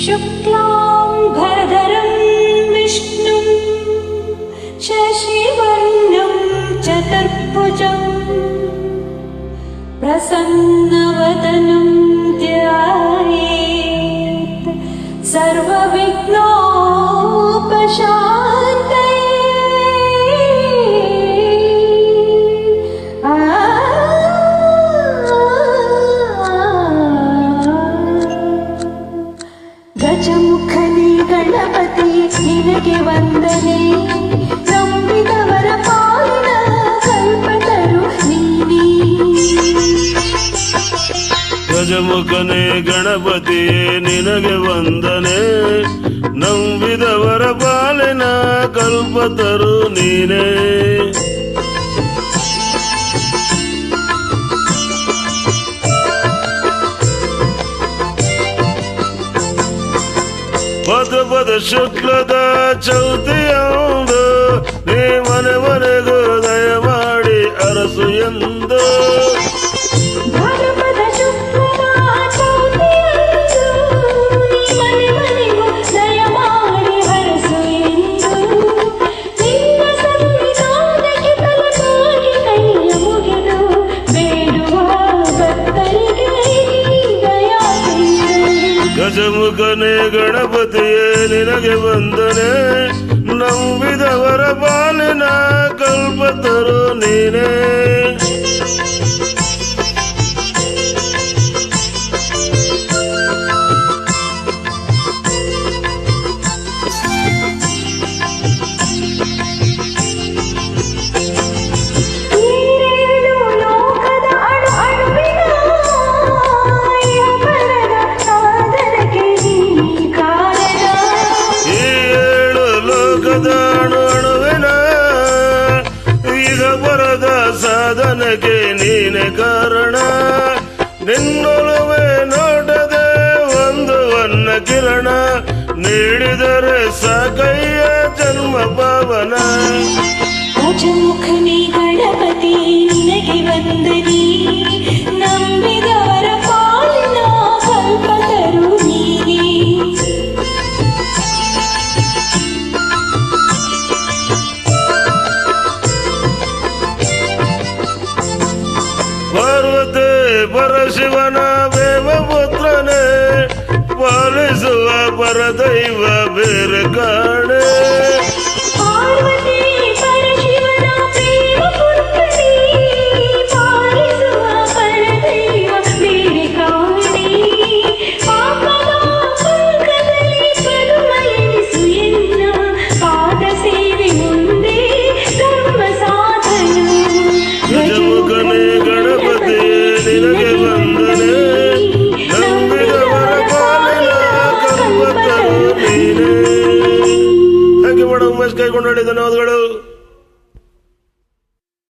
शुक्लाम्भरधरं विष्णुं शशिवर्णं चतुर्भुजम् प्रसन्नवदनं ನಿನಗೆ ವಂದನೆ. ನಂಬಿದವರ ಪಾಲಿನ ಕಲ್ಪತರು ಗಜಮುಖನೇ ಗಣಪತಿಯೇ ನಿನಗೆ ವಂದನೆ. ನಂಬಿದವರ ಪಾಲಿನ ಕಲ್ಪತರು ನೀನೇ. ಪದ ಪದ ಶುಕ್ಲದ ಚೌತಿಯಂದು ನೀ ಮನೆ ಮನೆಗೂ ದಯಮಾಡಿ ಅರಸು ಎಂದು ಭಾರತದ ಶುಕ್ರನ ಚೌತಿಯಂದು ನೀ ಮನೆ ಮನೆಗೂ ದಯಮಾಡಿ ಹರಸು ಎಂದು ನಿನ್ನ ಸನ್ನಿಧಾನಕ್ಕೆ ತಲೆಬಾಗಿ ಕೈಯ ಮುಗಿದು ಬೇಡುವ ಭಕ್ತರಿಗೆ ದಯಾಸಿರು ಗಜಮುಖನೇ ಗಣಪತಿಯೇ ನಿನಗೆ ಬಂದನೆ ನಂಬಿದವರ ಬಾಲಿನ ಕಲ್ಪತರು ನೀನೇ. ಸಾಧನೆಗೆ ನೀನೆ ಕಾರಣ. ನಿನ್ನೊಲುವೆ ನೋಡದೆ ಒಂದು ಅನ್ನ ಕಿರಣ. ನೀಡಿದರೆ ಸಾಕಯ್ಯ ಜನ್ಮ ಪಾವನ ಪರಶಿವನ ದೇವ ಪುತ್ರನೇ ಪಾಲಿಸುವ ಪರದೈವ ಬೇರೆ ಕಾಣೆ ನಿನಗೆ ವಂದನೆ ನಂಬಿದವರ ಪಾಲಿನ ಧನ್ಯವಾದಗಳು